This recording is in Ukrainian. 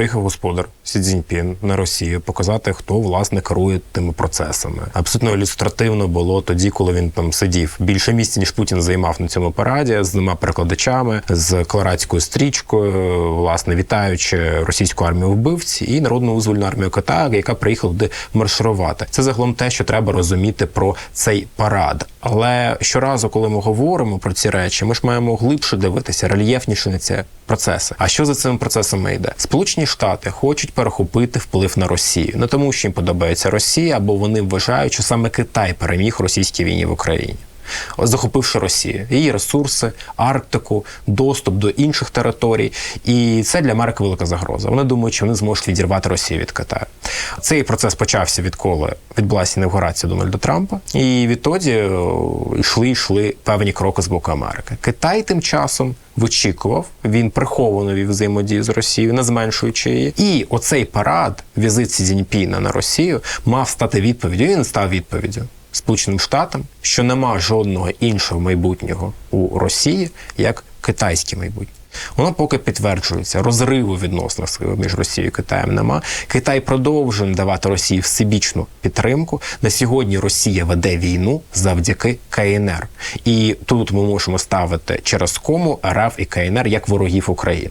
приїхав господар Сі Цзіньпін на Росію показати, хто власне керує тими процесами. Абсолютно ілюстративно було тоді, коли він там сидів більше місця, ніж Путін займав на цьому параді з двома перекладачами, з колорадською стрічкою, власне, вітаючи російську армію вбивць і народну визвольну армію Китаю, яка приїхала туди марширувати. Це загалом те, що треба розуміти про цей парад. Але щоразу, коли ми говоримо про ці речі, ми ж маємо глибше дивитися, рельєфніше на ці процеси. А що за цими процесами йде? Сполучені Штати хочуть перехопити вплив на Росію, не тому, що їм подобається Росія, або вони вважають, що саме Китай переміг російській війні в Україні. Захопивши Росію, її ресурси, Арктику, доступ до інших територій, і це для Америки велика загроза. Вони думають, що вони зможуть відірвати Росію від Китаю. Цей процес почався відколи відбулася інавгурація Дональда Трампа, і відтоді йшли йшли певні кроки з боку Америки. Китай тим часом вичікував, він приховано вів взаємодію з Росією, не зменшуючи її. І оцей парад, візит Сі на Росію, мав стати відповіддю. Він став відповіддю. Сполученим Штатам, що нема жодного іншого майбутнього у Росії, як китайське майбутнє. Воно поки підтверджується, розриву відносно між Росією і Китаєм нема. Китай продовжує давати Росії всебічну підтримку. На сьогодні Росія веде війну завдяки КНР. І тут ми можемо ставити через кому РФ і КНР як ворогів України.